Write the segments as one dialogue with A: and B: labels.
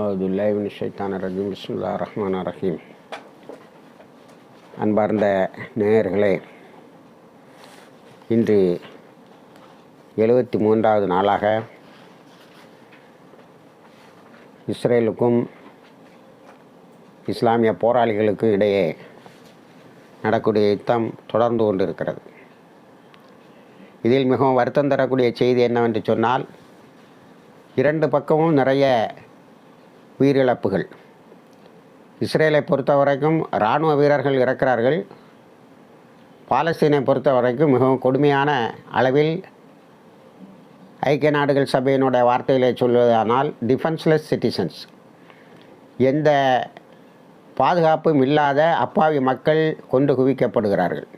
A: அவுதுல்லாஹின் ஷைத்தான ரஜீம் பிஸ்முல்லா ரஹ்மான் ரஹீம் அன்பார்ந்த நேயர்களே இன்று எழுபத்தி மூன்றாவது நாளாக இஸ்ரேலுக்கும் இஸ்லாமிய போராளிகளுக்கும் இடையே நடக்கூடிய யுத்தம் தொடர்ந்து கொண்டிருக்கிறது. இதில் மிகவும் வருத்தம் தரக்கூடிய செய்தி என்னவென்று சொன்னால் இரண்டு பக்கமும் நிறைய உயிரிழப்புகள். இஸ்ரேலை பொறுத்த வரைக்கும் இராணுவ வீரர்கள் இறக்கிறார்கள். பாலஸ்தீனை பொறுத்த வரைக்கும் மிகவும் கொடுமையான அளவில் ஐக்கிய நாடுகள் சபையினுடைய வார்த்தையிலே சொல்வதானால் டிஃபென்ஸ்லெஸ் சிட்டிசன்ஸ் எந்த பாதுகாப்பும் இல்லாத அப்பாவி மக்கள் கொண்டு குவிக்கப்படுகிறார்கள்.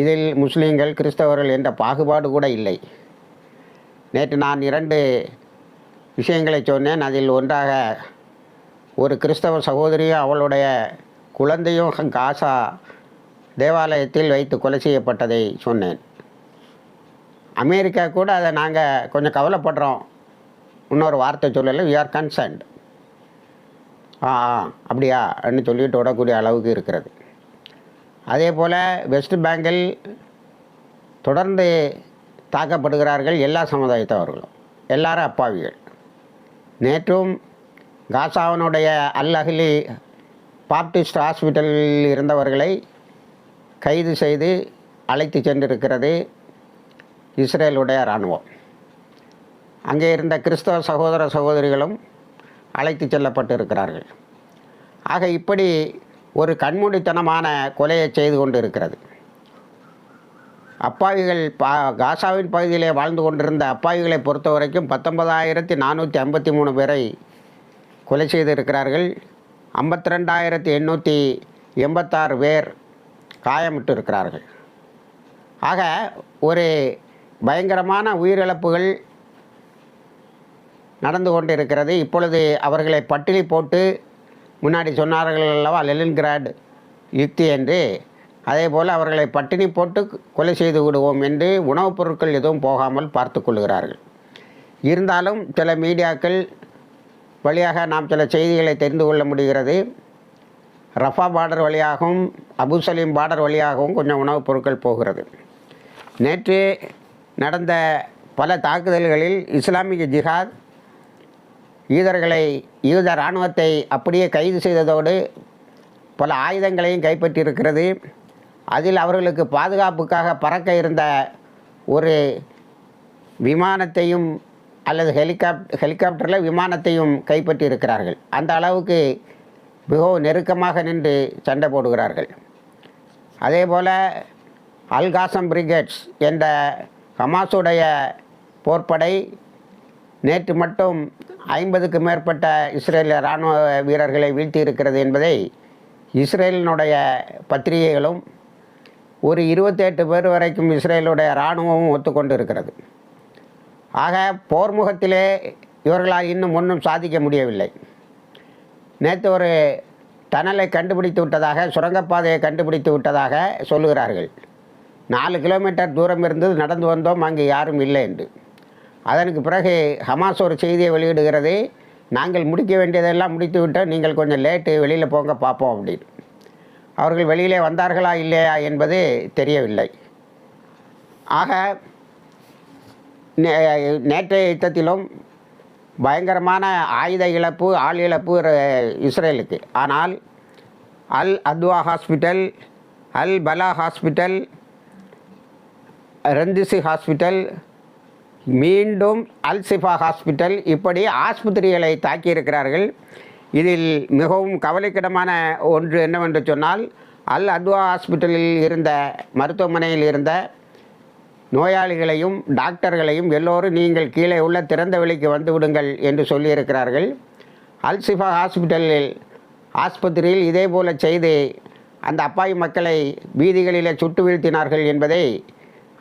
A: இதில் முஸ்லீம்கள் கிறிஸ்தவர்கள் என்ற பாகுபாடு கூட இல்லை. நேற்று நான் இரண்டு விஷயங்களை சொன்னேன். அதில் ஒன்றாக ஒரு கிறிஸ்தவ சகோதரியும் அவளுடைய குழந்தையும் காசா தேவாலயத்தில் வைத்து கொலை செய்யப்பட்டதை சொன்னேன். அமெரிக்கா கூட அதை நாங்கள் கொஞ்சம் கவலைப்படுறோம். இன்னொரு வார்த்தை சொல்லலை வி ஆர் கன்சர்ன்ட் ஆ ஆ, அப்படியா அப்படின்னு சொல்லிட்டு விடக்கூடிய அளவுக்கு இருக்கிறது. அதே போல் வெஸ்ட் பேங்கில் தொடர்ந்து தாக்கப்படுகிறார்கள் எல்லா சமுதாயத்தவர்களும் எல்லாரும் அப்பாவிகள். நேற்றும் காசாவனுடைய அல் அஹ்லி பாப்டிஸ்ட் ஹாஸ்பிட்டலில் இருந்தவர்களை கைது செய்து அழைத்து சென்றிருக்கிறது இஸ்ரேலுடைய இராணுவம். அங்கே இருந்த கிறிஸ்தவ சகோதர சகோதரிகளும் அழைத்து செல்லப்பட்டு இருக்கிறார்கள் ஆக இப்படி ஒரு கண்மூடித்தனமான கொலையை செய்து கொண்டு இருக்கிறது அப்பாவிகள் பா காசாவின் பகுதியிலே வாழ்ந்து கொண்டிருந்த அப்பாவிகளை பொறுத்த வரைக்கும் பத்தொன்பதாயிரத்தி நானூற்றி ஐம்பத்தி மூணு பேரை கொலை செய்திருக்கிறார்கள். ஐம்பத்தி ரெண்டாயிரத்தி எண்ணூற்றி எண்பத்தாறு பேர் காயமிட்டு இருக்கிறார்கள் ஆக ஒரு பயங்கரமான உயிரிழப்புகள் நடந்து கொண்டிருக்கிறது. இப்பொழுது அவர்களை பட்டினி போட்டு முன்னாடி சொன்னார்கள் அல்லவா லெலின்கிராட் யுக்தி என்று. அதே போல் அவர்களை பட்டினி போட்டு கொலை செய்து விடுவோம் என்று உணவுப் பொருட்கள் எதுவும் போகாமல் பார்த்து கொள்கிறார்கள். இருந்தாலும் சில மீடியாக்கள் வழியாக நாம் சில செய்திகளை தெரிந்து கொள்ள முடிகிறது. ரஃபா பார்டர் வழியாகவும் அபுசலீம் பார்டர் வழியாகவும் கொஞ்சம் உணவுப் பொருட்கள் போகிறது. நேற்று நடந்த பல தாக்குதல்களில் இஸ்லாமிய ஜிஹாத் யூதர்களை யூத இராணுவத்தை அப்படியே கைது செய்ததோடு பல ஆயுதங்களையும் கைப்பற்றியிருக்கிறது. அதில் அவர்களுக்கு பாதுகாப்புக்காக பறக்க இருந்த ஒரு விமானத்தையும் அல்லது ஹெலிகாப் ஹெலிகாப்டரில் விமானத்தையும் கைப்பற்றி இருக்கிறார்கள் அந்த அளவுக்கு மிகவும் நெருக்கமாக நின்று சண்டை போடுகிறார்கள். அதே போல் அல்காசம் பிரிகேட்ஸ் என்ற ஹமாஸுடைய போர்ப்படை நேற்று மட்டும் ஐம்பதுக்கு மேற்பட்ட இஸ்ரேலிய இராணுவ வீரர்களை வீழ்த்தி இருக்கிறது என்பதை இஸ்ரேலினுடைய பத்திரிகைகளும் ஒரு இருபத்தெட்டு பேர் வரைக்கும் இஸ்ரேலுடைய இராணுவமும் ஒத்துக்கொண்டு இருக்கிறது ஆக போர்முகத்திலே இவர்களால் இன்னும் ஒன்றும் சாதிக்க முடியவில்லை. நேற்று ஒரு டனலை கண்டுபிடித்து விட்டதாக சுரங்கப்பாதையை கண்டுபிடித்து விட்டதாக சொல்லுகிறார்கள். நாலு கிலோமீட்டர் தூரம் இருந்து நடந்து வந்தோம் அங்கே யாரும் இல்லை என்று. அதற்கு பிறகு ஹமாஸ் ஒரு செய்தியை வெளியிடுகிறது நாங்கள் முடிக்க வேண்டியதெல்லாம் முடித்து விட்டோம் நீங்கள் கொஞ்சம் லேட்டு வெளியில் போங்க பார்ப்போம் அப்படின்னு. அவர்கள் வெளியிலே வந்தார்களா இல்லையா என்பது தெரியவில்லை. ஆக நே- நேற்றைய யுத்தத்திலும் பயங்கரமான ஆயுத இழப்பு ஆள் இழப்பு இஸ்ரேலுக்கு. ஆனால் அல் அத்வா ஹாஸ்பிட்டல் அல் பலா ஹாஸ்பிட்டல் ரெந்திசி ஹாஸ்பிட்டல் மீண்டும் அல் சிஃபா ஹாஸ்பிட்டல் இப்படி ஆஸ்பத்திரிகளை தாக்கியிருக்கிறார்கள். இதில் மிகவும் கவலைக்கிடமான ஒன்று என்னவென்று சொன்னால் அல் அத்வா ஹாஸ்பிட்டலில் இருந்த மருத்துவமனையில் இருந்த நோயாளிகளையும் டாக்டர்களையும் எல்லோரும் நீங்கள் கீழே உள்ள திறந்த வெளிக்கு வந்து விடுங்கள் என்று சொல்லியிருக்கிறார்கள். அல்சிஃபா ஹாஸ்பிட்டலில் ஆஸ்பத்திரியில் இதே போல செய்து அந்த அப்பாவி மக்களை வீதிகளிலே சுட்டு வீழ்த்தினார்கள் என்பதை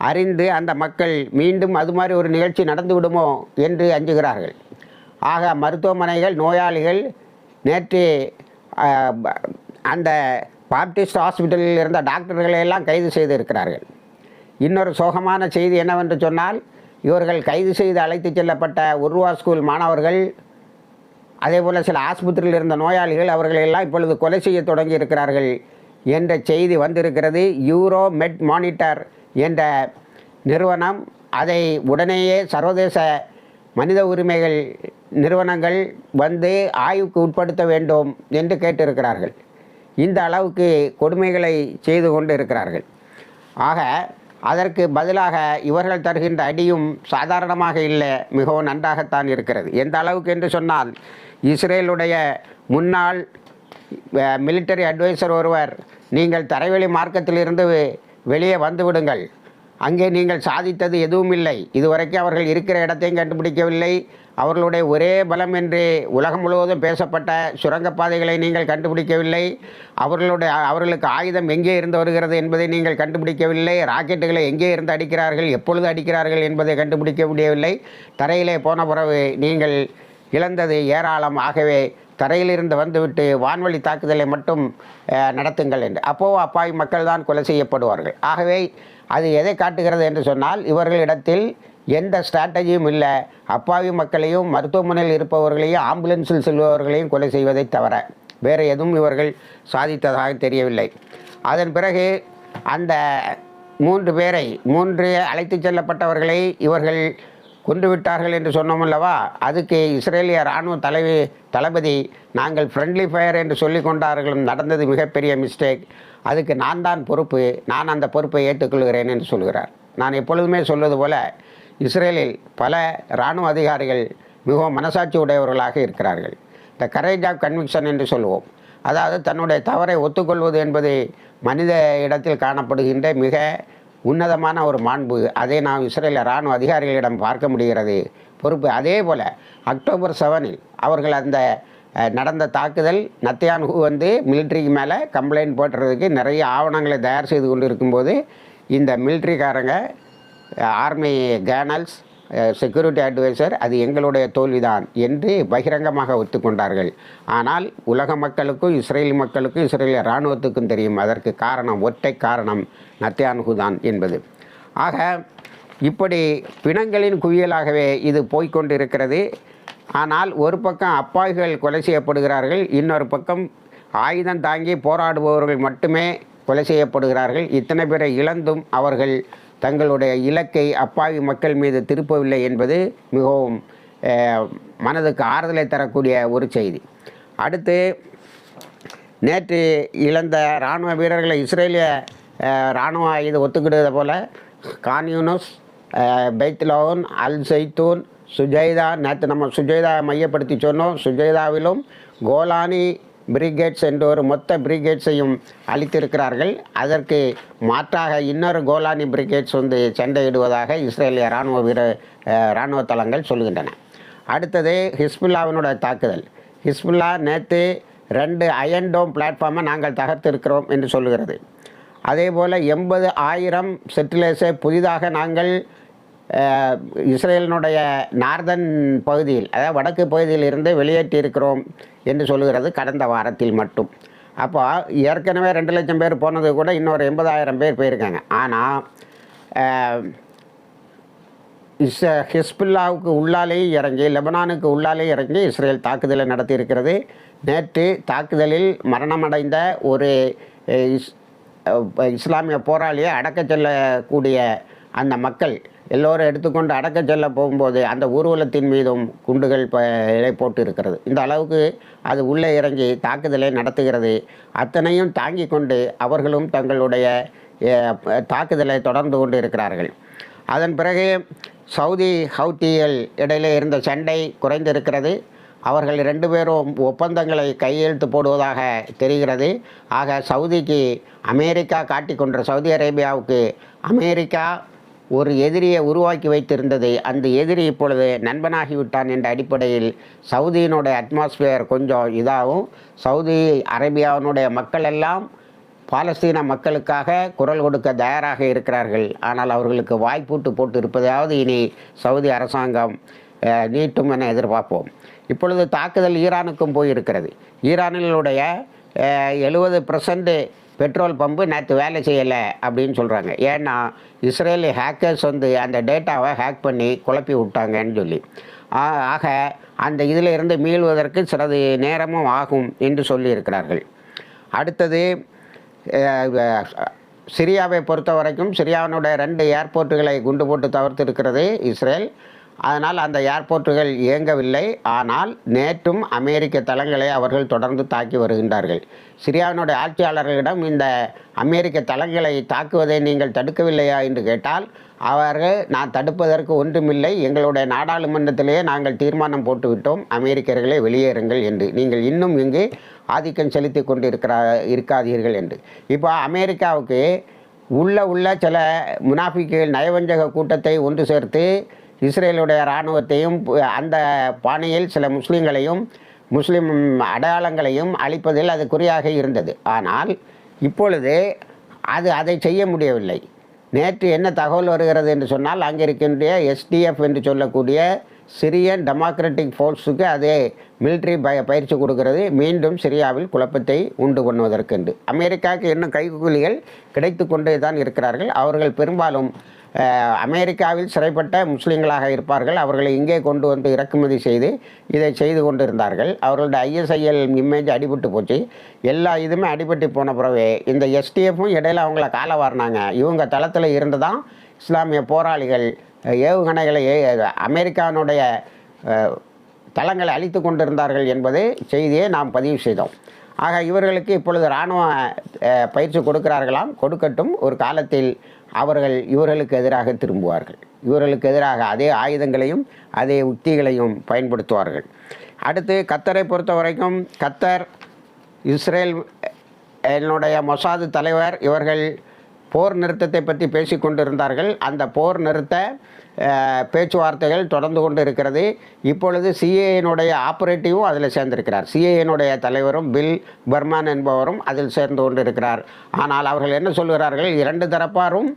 A: அறிந்து அந்த மக்கள் மீண்டும் அது மாதிரி ஒரு நிகழ்ச்சி நடந்துவிடுமோ என்று அஞ்சுகிறார்கள். ஆக மருத்துவமனைகள் நோயாளிகள் நேற்று அந்த பாப்டிஸ்ட் ஹாஸ்பிட்டலில் இருந்த டாக்டர்களை எல்லாம் கைது செய்திருக்கிறார்கள். இன்னொரு சோகமான செய்தி என்னவென்று சொன்னால் இவர்கள் கைது செய்து அழைத்துச் செல்லப்பட்ட உருவா ஸ்கூல் மாணவர்கள் அதே போல் சில ஆஸ்பத்திரியில் இருந்த நோயாளிகள் அவர்களை எல்லாம் இப்பொழுது கொலை செய்ய தொடங்கி இருக்கிறார்கள் என்ற செய்தி வந்திருக்கிறது. யூரோ மெட் மானிட்டர் என்ற நிறுவனம் அதை உடனேயே சர்வதேச மனித உரிமைகள் நிறுவனங்கள் வந்து ஆய்வுக்கு உட்படுத்த வேண்டும் என்று கேட்டிருக்கிறார்கள். இந்த அளவுக்கு கொடுமைகளை செய்து கொண்டு இருக்கிறார்கள் ஆக அதற்கு பதிலாக இவர்கள் தருகின்ற அடியும் சாதாரணமாக இல்லை மிகவும் நன்றாகத்தான் இருக்கிறது. எந்த அளவுக்கு என்று சொன்னால் இஸ்ரேலுடைய முன்னாள் மிலிட்டரி அட்வைசர் ஒருவர் நீங்கள் தரைவெளி மார்க்கத்திலிருந்து வெளியே வந்துவிடுங்கள். அங்கே நீங்கள் சாதித்தது எதுவும் இல்லை இதுவரைக்கும் அவர்கள் இருக்கிற இடத்தையும் கண்டுபிடிக்கவில்லை. அவர்களுடைய ஒரே பலம் என்று உலகம் முழுவதும் பேசப்பட்ட சுரங்கப்பாதைகளை நீங்கள் கண்டுபிடிக்கவில்லை. அவர்களுடைய அவர்களுக்கு ஆயுதம் எங்கே இருந்து வருகிறது என்பதை நீங்கள் கண்டுபிடிக்கவில்லை. ராக்கெட்டுகளை எங்கே இருந்து அடிக்கிறார்கள் எப்பொழுது அடிக்கிறார்கள் என்பதை கண்டுபிடிக்க முடியவில்லை தரையிலே போன பிறகு நீங்கள் இழந்தது ஏராளம். ஆகவே தரையிலிருந்து வந்துவிட்டு வான்வழி தாக்குதலை மட்டும் நடத்துங்கள் என்று. அப்போது அப்பாவி மக்கள் தான் கொலை செய்யப்படுவார்கள். ஆகவே அது எதை காட்டுகிறது என்று சொன்னால் இவர்களிடத்தில் எந்த ஸ்ட்ராட்டஜியும் இல்லை. அப்பாவி மக்களையும் மருத்துவமனையில் இருப்பவர்களையும் ஆம்புலன்ஸில் செல்பவர்களையும் கொலை செய்வதை தவிர வேறு எதுவும் இவர்கள் சாதித்ததாக தெரியவில்லை. அதன் பிறகு அந்த மூன்று பேரை மூன்று அழைத்துச் செல்லப்பட்டவர்களை இவர்கள் கொண்டுவிட்டார்கள் என்று சொன்னோம் அல்லவா? அதுக்கு இஸ்ரேலிய இராணுவ தலைவி தளபதி நாங்கள் ஃப்ரெண்ட்லி ஃபயர் என்று சொல்லி கொண்டார்களும் நடந்தது மிகப்பெரிய மிஸ்டேக் அதுக்கு நான் தான் பொறுப்பு நான் அந்த பொறுப்பை ஏற்றுக்கொள்கிறேன் என்று சொல்கிறார். நான் எப்பொழுதுமே சொல்வது போல இஸ்ரேலில் பல இராணுவ அதிகாரிகள் மிகவும் மனசாட்சி உடையவர்களாக இருக்கிறார்கள். இந்த கரேஜ் ஆஃப் கன்விக்ஷன் என்று சொல்லுவோம் அதாவது தன்னுடைய தவறை ஒத்துக்கொள்வது என்பது மனித இடத்தில் காணப்படுகின்ற மிக உன்னதமான ஒரு மாண்பு. அதை நாம் இஸ்ரேலில் இராணுவ அதிகாரிகளிடம் பார்க்க முடிகிறது. பொறுப்பு அதே போல் அக்டோபர் செவனில் அவர்கள் அந்த நடந்த தாக்குதல் நத்தியான்ஹு வந்து மிலிட்ரிக்கு மேலே கம்ப்ளைண்ட் போட்டுறதுக்கு நிறைய ஆவணங்களை தயார் செய்து கொண்டு இருக்கும்போது இந்த மிலிட்ரிக்காரங்க ஆர்மி கேனல்ஸ் செக்யூரிட்டி அட்வைசர் அது எங்களுடைய தோல்விதான் என்று பகிரங்கமாக ஒத்துக்கொண்டார்கள். ஆனால் உலக மக்களுக்கும் இஸ்ரேல் மக்களுக்கும் இஸ்ரேலிய இராணுவத்துக்கும் தெரியும் அதற்கு காரணம் ஒற்றை காரணம் நத்தியான்ஹு தான் என்பது. ஆக இப்படி பிணங்களின் குவியலாகவே இது போய்கொண்டிருக்கிறது ஆனால் ஒரு பக்கம் அப்பாவிகள் கொலை செய்யப்படுகிறார்கள் இன்னொரு பக்கம் ஆயுதம் தாங்கி போராடுபவர்கள் மட்டுமே கொலை செய்யப்படுகிறார்கள். இத்தனை பேரை இழந்தும் அவர்கள் தங்களுடைய இலக்கை அப்பாவி மக்கள் மீது திருப்பவில்லை என்பது மிகவும் மனதுக்கு ஆறுதலை தரக்கூடிய ஒரு செய்தி. அடுத்து நேற்று இழந்த இராணுவ வீரர்களை இஸ்ரேலிய இராணுவ இது ஒத்துக்கிட்டது போல கான்யூனஸ் பெய்த்லோன் அல் சைத்தூன் சுஜைதா நேற்று நம்ம சுஜைதா மையப்படுத்தி சொன்னோம். சுஜைதாவிலும் கோலானி பிரிகேட்ஸ் என்ற ஒரு மொத்த பிரிகேட்ஸையும் அளித்திருக்கிறார்கள் அதற்கு மாற்றாக இன்னொரு கோலானி பிரிகேட்ஸ் வந்து சண்டையிடுவதாக இஸ்ரேலிய இராணுவ வீர இராணுவ தளங்கள் சொல்கின்றன. அடுத்தது ஹிஸ்புல்லாவினுடைய தாக்குதல். ஹிஸ்புல்லா நேற்று ரெண்டு அயன்டோம் பிளாட்ஃபார்மை நாங்கள் தகர்த்திருக்கிறோம் என்று சொல்லுகிறது அதே போல் எண்பது ஆயிரம் செட்டிலர்ஸை புதிதாக நாங்கள் இஸ்ரேலினுடைய நார்தன் பகுதியில் அதாவது வடக்கு பகுதியில் இருந்து வெளியேற்றி இருக்கிறோம் என்று சொல்லுகிறது கடந்த வாரத்தில் மட்டும். அப்போ ஏற்கனவே ரெண்டு லட்சம் பேர் போனது கூட இன்னொரு எண்பதாயிரம் பேர் போயிருக்காங்க. ஆனால் இஸ் ஹிஸ்புல்லாவுக்கு உள்ளாலே இறங்கி லெபனானுக்கு உள்ளாலே இறங்கி இஸ்ரேல் தாக்குதலை நடத்தியிருக்கிறது. நேற்று தாக்குதலில் மரணமடைந்த ஒரு இஸ் இஸ்லாமிய போராளியை அடக்கச் செல்லக்கூடிய அந்த மக்கள் எல்லோரும் எடுத்துக்கொண்டு அடக்க செல்ல போகும்போது அந்த ஊர்வலத்தின் மீதும் குண்டுகள் ப இடை போட்டு இருக்கிறது இந்த அளவுக்கு அது உள்ளே இறங்கி தாக்குதலை நடத்துகிறது. அத்தனையும் தாங்கி கொண்டு அவர்களும் தங்களுடைய தாக்குதலை தொடர்ந்து கொண்டு இருக்கிறார்கள் அதன் பிறகு சவுதி ஹவுத்திகள் இடையிலே இருந்த சண்டை குறைந்திருக்கிறது. அவர்கள் ரெண்டு பேரும் ஒப்பந்தங்களை கையெழுத்து போடுவதாக தெரிகிறது. ஆக சவுதிக்கு அமெரிக்கா காட்டிக்கொண்ட சவுதி அரேபியாவுக்கு அமெரிக்கா ஒரு எதிரியை உருவாக்கி வைத்திருந்தது அந்த எதிரி இப்பொழுது நண்பனாகிவிட்டான் என்ற அடிப்படையில் சவுதியினுடைய அட்மாஸ்பியர் கொஞ்சம் இதாகும். சவுதி அரேபியாவினுடைய மக்கள் எல்லாம் பாலஸ்தீன மக்களுக்காக குரல் கொடுக்க தயாராக இருக்கிறார்கள். ஆனால் அவர்களுக்கு வாய்ப்பூட்டு போட்டு இருப்பதாவது இனி சவுதி அரசாங்கம் நீட்டும் என எதிர்பார்ப்போம். இப்பொழுது தாக்குதல் ஈரானுக்கும் போயிருக்கிறது. ஈரானிலுடைய எழுபது பர்சன்ட் பெட்ரோல் பம்பு நேற்று வேலை செய்யலை அப்படின்னு சொல்கிறாங்க ஏன்னா இஸ்ரேலி ஹேக்கர்ஸ் வந்து அந்த டேட்டாவை ஹேக் பண்ணி குழப்பி விட்டாங்கன்னு சொல்லி. ஆக அந்த இதில் இருந்து மீள்வதற்கு சிறிது நேரமும் ஆகும் என்று சொல்லியிருக்கிறார்கள் அடுத்தது சிரியாவை பொறுத்த வரைக்கும் சிரியாவினுடைய ரெண்டு ஏர்போர்ட்டுகளை குண்டு போட்டு தவிர்த்து இருக்கிறது இஸ்ரேல். அதனால் அந்த ஏர்போர்ட்டுகள் இயங்கவில்லை. ஆனால் நேற்றும் அமெரிக்க தளங்களை அவர்கள் தொடர்ந்து தாக்கி வருகின்றார்கள். சிரியாவினுடைய ஆட்சியாளர்களிடம் இந்த அமெரிக்க தளங்களை தாக்குவதை நீங்கள் தடுக்கவில்லையா என்று கேட்டால் அவர்கள் நான் தடுப்பதற்கு ஒன்றுமில்லை. எங்களுடைய நாடாளுமன்றத்திலேயே நாங்கள் தீர்மானம் போட்டுவிட்டோம். அமெரிக்கர்களே வெளியேறுங்கள் என்று. நீங்கள் இன்னும் இங்கு ஆதிக்கம் செலுத்தி கொண்டு இருக்கிறா இருக்காதீர்கள் என்று. இப்போ அமெரிக்காவுக்கு உள்ள உள்ள சில முனாஃபிக்குகள் நயவஞ்சக கூட்டத்தை ஒன்று சேர்த்து இஸ்ரேலுடைய இராணுவத்தையும் அந்த பாணியில் சில முஸ்லீம்களையும் முஸ்லீம் அடையாளங்களையும் அழிப்பதில் அது குறியாக இருந்தது. ஆனால் இப்பொழுது அது அதை செய்ய முடியவில்லை. நேற்று என்ன தகவல் வருகிறது என்று சொன்னால் அங்கே இருக்கின்ற எஸ்டிஎஃப் என்று சொல்லக்கூடிய சிரியன் டெமோக்ராட்டிக் ஃபோர்ஸுக்கு அது மிலிட்ரி பய பயிற்சி கொடுக்கிறது. மீண்டும் சிரியாவில் குழப்பத்தை உண்டு பண்ணுவதற்கென்று. அமெரிக்காவுக்கு இன்னும் கைக்கூலிகள் கிடைத்து கொண்டே தான் இருக்கிறார்கள். அவர்கள் பெரும்பாலும் அமெரிக்காவில் சிறைப்பட்ட முஸ்லீம்களாக இருப்பார்கள். அவர்களை இங்கே கொண்டு வந்து இறக்குமதி செய்து இதை செய்து கொண்டு இருந்தார்கள் அவர்களுடைய ஐஎஸ்ஐஎல் இமேஜ் அடிபட்டு போச்சு. எல்லா இதுவுமே அடிபட்டு போன பிறகு இந்த எஸ்டிஎஃப்பும் இடையில அவங்கள கால வாரினாங்க. இவங்க தளத்தில் இருந்து தான் இஸ்லாமிய போராளிகள் ஏவுகணைகளை ஏ- அமெரிக்காவினுடைய தளங்களை அழித்து கொண்டிருந்தார்கள் என்பது செய்தியை நாம் பதிவு செய்தோம். ஆக இவர்களுக்கு இப்பொழுது இராணுவ பயிற்சி கொடுக்கிறார்களாம். கொடுக்கட்டும். ஒரு காலத்தில் அவர்கள் இவர்களுக்கு எதிராக திரும்புவார்கள். இவர்களுக்கு எதிராக அதே ஆயுதங்களையும் அதே உத்திகளையும் பயன்படுத்துவார்கள். அடுத்து கத்தரை பொறுத்த வரைக்கும் கத்தர் இஸ்ரேல் என்னுடைய மொசாது தலைவர் இவர்கள் போர் நிறுத்தத்தை பற்றி பேசிக் கொண்டிருந்தார்கள் அந்த போர் நிறுத்த பேச்சுவார்த்தைகள் தொடர்ந்து கொண்டு இருக்கிறது இப்பொழுது சிஏனுடைய ஆப்ரேட்டிவும் அதில் சேர்ந்திருக்கிறார். சிஏனுடைய தலைவரும் பில் பர்மான் என்பவரும் அதில் சேர்ந்து கொண்டு இருக்கிறார் ஆனால் அவர்கள் என்ன சொல்கிறார்கள்? இரண்டு தரப்பாரும்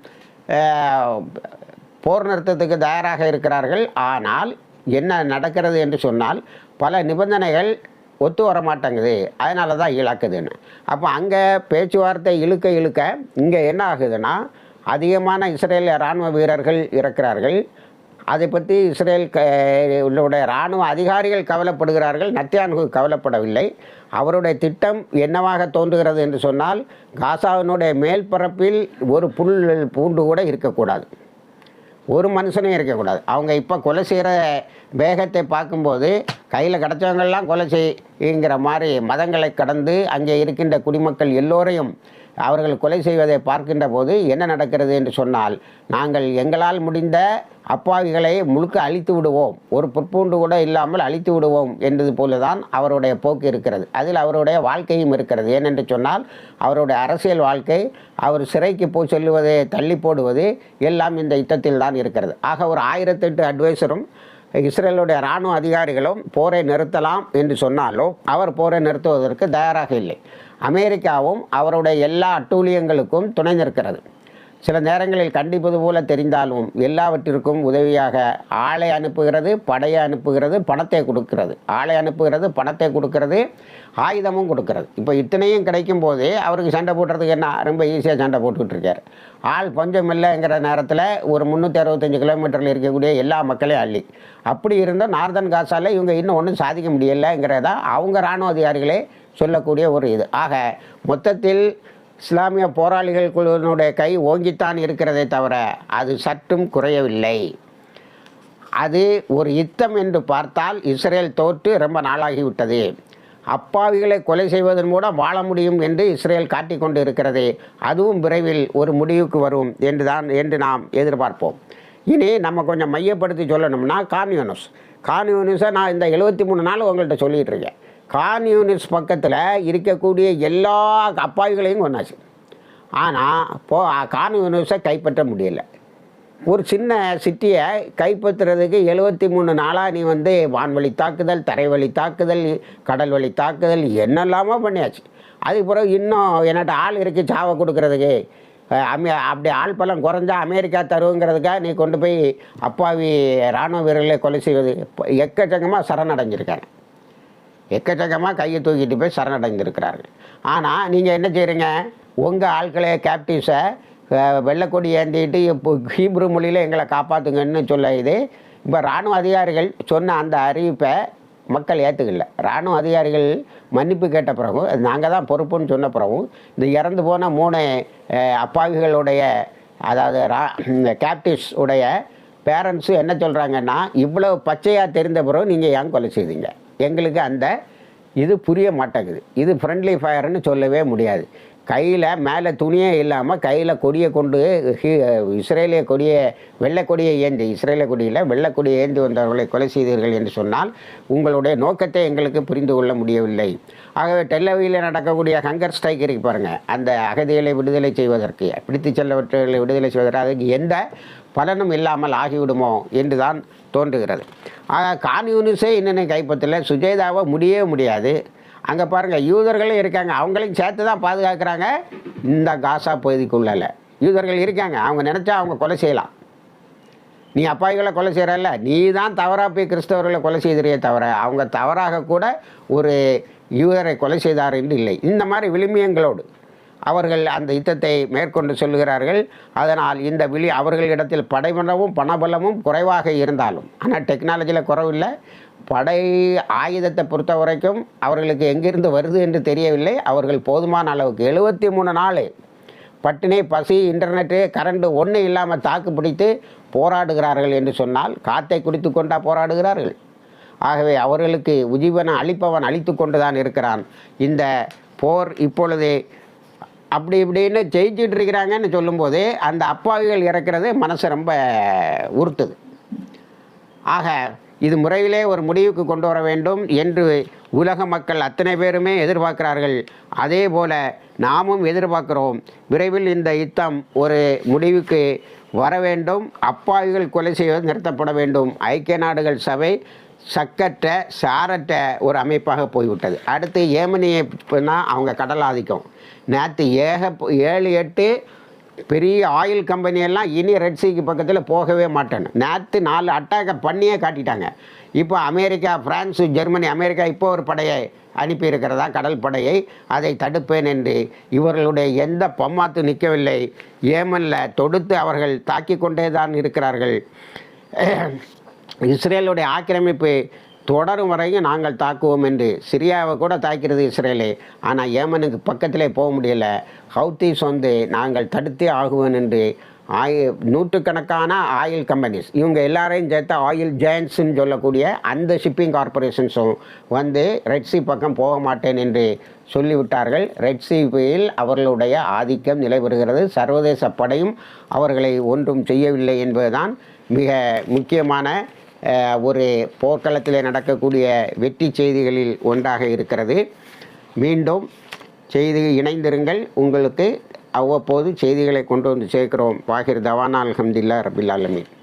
A: போர் நிறுத்தத்துக்கு தயாராக இருக்கிறார்கள். ஆனால் என்ன நடக்கிறது என்று சொன்னால் பல நிபந்தனைகள் ஒத்து வர மாட்டேங்குது அதனால தான் இழக்குதுன்னு அப்போ அங்கே பேச்சுவார்த்தை இழுக்க இழுக்க இங்கே என்ன ஆகுதுன்னா அதிகமான இஸ்ரேல் இராணுவ வீரர்கள் இறக்கிறார்கள். அதை பற்றி இஸ்ரேல் க உடைய இராணுவ அதிகாரிகள் கவலைப்படுகிறார்கள். நத்தியான்கு கவலைப்படவில்லை. அவருடைய திட்டம் என்னவாக தோன்றுகிறது என்று சொன்னால் காசாவினுடைய மேல்பரப்பில் ஒரு புல் பூண்டு கூட இருக்கக்கூடாது. ஒரு மனுஷனும் இருக்கக்கூடாது. அவங்க இப்போ கொலை செய்கிற வேகத்தை பார்க்கும்போது கையில் கிடச்சவங்கெல்லாம் கொலை செய்கிற மாதிரி மதங்களை கடந்து அங்கே இருக்கின்ற குடிமக்கள் எல்லோரையும் அவர்கள் கொலை செய்வதை பார்க்கின்ற போது என்ன நடக்கிறது என்று சொன்னால் நாங்கள் எங்களால் முடிந்த அப்பாவிகளை முழுக்க அழித்து விடுவோம். ஒரு புற்பூண்டு கூட இல்லாமல் அழித்து விடுவோம் என்பது போல தான் அவருடைய போக்கு இருக்கிறது. அதில் அவருடைய வாழ்க்கையும் இருக்கிறது. ஏனென்று சொன்னால் அவருடைய அரசியல் வாழ்க்கை அவர் சிறைக்கு போய் செல்லுவதை தள்ளி போடுவது எல்லாம் இந்த யுத்தத்தில் தான் இருக்கிறது. ஆக ஒரு ஆயிரத்தெட்டு அட்வைசரும் இஸ்ரேலுடைய இராணுவ அதிகாரிகளும் போரை நிறுத்தலாம் என்று சொன்னாலும் அவர் போரை நிறுத்துவதற்கு தயாராக இல்லை. அமெரிக்காவும் அவருடைய எல்லா அட்டூழியங்களுக்கும் துணை நிற்கிறது. சில நேரங்களில் கண்டிப்பது போல தெரிந்தாலும் எல்லாவற்றிற்கும் உதவியாக ஆளை அனுப்புகிறது படையை அனுப்புகிறது பணத்தை கொடுக்கிறது. ஆளை அனுப்புகிறது பணத்தை கொடுக்கிறது ஆயுதமும் கொடுக்கிறது. இப்போ இத்தனையும் கிடைக்கும் போதே அவருக்கு சண்டை போடுறதுக்கு என்ன ரொம்ப ஈஸியாக சண்டை போட்டுக்கிட்டு இருக்கார். ஆள் பஞ்சம் இல்லைங்கிற நேரத்தில் ஒரு முந்நூற்றி அறுபத்தஞ்சு கிலோமீட்டரில் இருக்கக்கூடிய எல்லா மக்களையும் அள்ளி. அப்படி இருந்தால் நார்தன் காசால இவங்க இன்னும் ஒன்றும் சாதிக்க முடியலைங்கிறதான் அவங்க இராணுவ அதிகாரிகளே சொல்லக்கூடிய ஒரு இது. ஆக மொத்தத்தில் இஸ்லாமிய போராளிகள் குழுவினுடைய கை ஓங்கித்தான் இருக்கிறதே தவிர அது சற்றும் குறையவில்லை. அது ஒரு யுத்தம் என்று பார்த்தால் இஸ்ரேல் தோற்று ரொம்ப நாளாகிவிட்டது. அப்பாவிகளை கொலை செய்வதன் மூலம் வாழ முடியும் என்று இஸ்ரேல் காட்டிக்கொண்டு இருக்கிறது அதுவும் விரைவில் ஒரு முடிவுக்கு வரும் என்று தான் என்று நாம் எதிர்பார்ப்போம். இனி நம்ம கொஞ்சம் மையப்படுத்தி சொல்லணும்னா கான்யூனிஸ் கான்யூனிஸை நான் இந்த எழுபத்தி மூணு நாள் உங்கள்கிட்ட சொல்லிகிட்டு இருக்கேன். கான்யூனிஸ்ட் பக்கத்தில் இருக்கக்கூடிய எல்லா அப்பாவிகளையும் கொண்டாச்சு ஆனால் போ கான்யூனிஸ்டை கைப்பற்ற முடியலை. ஒரு சின்ன சிட்டியை கைப்பற்றுறதுக்கு எழுபத்தி மூணு நாளாக நீ வந்து வான்வழி தாக்குதல் தரைவழி தாக்குதல் கடல் வழி தாக்குதல் என்னெல்லாமோ பண்ணியாச்சு. அதுக்கு பிறகு இன்னும் என்னட்ட ஆள் இருக்கு சாவை கொடுக்கறதுக்கு. அமே அப்படி ஆள் பலம் குறைஞ்சா அமெரிக்கா தருவுங்கிறதுக்காக நீ கொண்டு போய் அப்பாவி இராணுவ வீரர்களை கொலை செய்வது. எக்கச்சக்கமாக சரணடைஞ்சிருக்காங்க எக்கச்சக்கமாக கையை தூக்கிட்டு போய் சரணடைந்திருக்கிறார்கள். ஆனால் நீங்கள் என்ன செய்கிறீங்க உங்கள் ஆட்களை கேப்டிவ்ஸை வெள்ளக்கொடி ஏந்திட்டு இப்போ ஹீப்ரு மொழியில் எங்களை காப்பாற்றுங்கன்னு சொல்ல இது. இப்போ இராணுவ அதிகாரிகள் சொன்ன அந்த அறிவிப்பை மக்கள் ஏற்றுக்கல இராணுவ அதிகாரிகள் மன்னிப்பு கேட்ட பிறகும் அது நாங்கள் தான் பொறுப்புன்னு சொன்ன பிறகும் இந்த இறந்து போன மூணு அப்பாவிகளுடைய அதாவது ரா இந்த captives உடைய பேரண்ட்ஸும் என்ன சொல்கிறாங்கன்னா இவ்வளோ பச்சையாக தெரிந்த பிறகு நீங்கள் ஏன் கொலை செய்தீங்க? எங்களுக்கு அந்த இது புரிய மாட்டேங்குது. இது ஃப்ரெண்ட்லி ஃபயர்னு சொல்லவே முடியாது. கையில் மேலே துணியே இல்லாமல் கையில் கொடியை கொண்டு இஸ்ரேலிய கொடியை வெள்ளை கொடியை ஏந்தி இஸ்ரேலிய கொடியில் வெள்ளக்கொடியை ஏந்தி வந்தவர்களை கொலை செய்தீர்கள் என்று சொன்னால் உங்களுடைய நோக்கத்தை எங்களுக்கு புரிந்து கொள்ள முடியவில்லை. ஆகவே டெல்லவியில் நடக்கக்கூடிய ஹங்கர் ஸ்ட்ரைக் இருக்கு பாருங்கள் அந்த அகதிகளை விடுதலை செய்வதற்கு பிடித்து செல்லவர்களை விடுதலை செய்வதற்கு அதுக்கு எந்த பலனும் இல்லாமல் ஆகிவிடுமோ என்று தான் தோன்றுகிறது. ஆனால் கான்யூனிஸே இன்னும் கைப்பற்றல? சுஜேதாவை முடியவே முடியாது. அங்கே பாருங்கள் யூதர்களும் இருக்காங்க. அவங்களையும் சேர்த்து தான் பாதுகாக்கிறாங்க. இந்த காசா பகுதிக்குள்ளல யூதர்கள் இருக்காங்க. அவங்க நினச்சா அவங்க கொலை செய்யலாம். நீ அப்பாவிகளை கொலை செய்கிறல்ல நீ தான் தவறாக போய் கிறிஸ்தவர்களை கொலை செய்திரியே தவிர அவங்க தவறாக கூட ஒரு யூதரை கொலை செய்தார் என்று இல்லை. இந்த மாதிரி விளிமியங்களோடு அவர்கள் அந்த யுத்தத்தை மேற்கொண்டு சொல்லுகிறார்கள். அதனால் இந்த விழி அவர்களிடத்தில் படைபலமும் பணபலமும் குறைவாக இருந்தாலும் ஆனால் டெக்னாலஜியில் குறவில்லை. படை ஆயுதத்தை பொறுத்த வரைக்கும் அவர்களுக்கு எங்கிருந்து வருது என்று தெரியவில்லை. அவர்கள் போதுமான அளவுக்கு எழுபத்தி மூணு நாள் பட்டினி பசி இன்டர்நெட்டு கரண்ட் ஒன்றும் இல்லாமல் தாக்கு பிடித்து போராடுகிறார்கள் என்று சொன்னால் காத்தை குடித்து கொண்டா போராடுகிறார்கள். ஆகவே அவர்களுக்கு உஜீவனை அளிப்பவன் அழித்து கொண்டு தான் இருக்கிறான். இந்த போர் இப்பொழுது அப்படி இப்படின்னு ஜெயிச்சுட்டு இருக்கிறாங்கன்னு சொல்லும்போது அந்த அப்பாவிகள் இறக்கிறது மனசு ரொம்ப உறுத்துது. ஆக இது முறையிலே ஒரு முடிவுக்கு கொண்டு வர வேண்டும் என்று உலக மக்கள் அத்தனை பேருமே எதிர்பார்க்கிறார்கள். அதே போல நாமும் எதிர்பார்க்கிறோம். விரைவில் இந்த யுத்தம் ஒரு முடிவுக்கு வர வேண்டும். அப்பாவிகள் கொலை செய்வது நிறுத்தப்பட வேண்டும். ஐக்கிய நாடுகள் சபை சக்கற்ற சாரற்ற ஒரு அமைப்பாக போய்விட்டது. அடுத்து ஏமனியை அவங்க கடல் ஆதிக்கம் நேற்று ஏக ஏழு எட்டு பெரிய ஆயில் கம்பெனி எல்லாம் இனி ரெட்சிக்கு பக்கத்தில் போகவே மாட்டேன்னு. நேற்று நாலு அட்டாக்கை பண்ணியே காட்டிட்டாங்க. இப்போ அமெரிக்கா பிரான்ஸு ஜெர்மனி அமெரிக்கா இப்போ ஒரு படையை அனுப்பியிருக்கிறதா கடல் படையை. அதை தடுப்பேன் என்று இவர்களுடைய எந்த பம்மாத்து நிற்கவில்லை ஏமனில் தொடுத்து அவர்கள் தாக்கி கொண்டே தான் இருக்கிறார்கள். இஸ்ரேலுடைய ஆக்கிரமிப்பு தொடரும் வரையும் நாங்கள் தாக்குவோம் என்று சிரியாவை கூட தாக்கிறது இஸ்ரேலே. ஆனால் ஏமனுக்கு பக்கத்திலே போக முடியல. ஹவுத்தீஸ் வந்து நாங்கள் தடுத்தே ஆகுவோம் என்று ஆயி நூற்றுக்கணக்கான ஆயில் கம்பெனிஸ் இவங்க எல்லாரையும் சேர்த்து ஆயில் ஜெயன்ஸ்ன்னு சொல்லக்கூடிய அந்த ஷிப்பிங் கார்பரேஷன்ஸும் வந்து ரெட்சி பக்கம் போக மாட்டேன் என்று சொல்லிவிட்டார்கள். ரெட் சீயில் அவர்களுடைய ஆதிக்கம் நிலைபெறுகிறது சர்வதேச படையும் அவர்களை ஒன்றும் செய்யவில்லை என்பதுதான் மிக முக்கியமான ஒரு போர்க்களத்தில் நடக்கக்கூடிய வெற்றி செய்திகளில் ஒன்றாக இருக்கிறது. மீண்டும் செய்தி இணைந்திருங்கள். உங்களுக்கு அவ்வப்போது செய்திகளை கொண்டு வந்து சேர்க்கிறோம். வாகிர் தவானா அல்ஹம்துலில்லாஹ் ரபில் ஆலமீன்.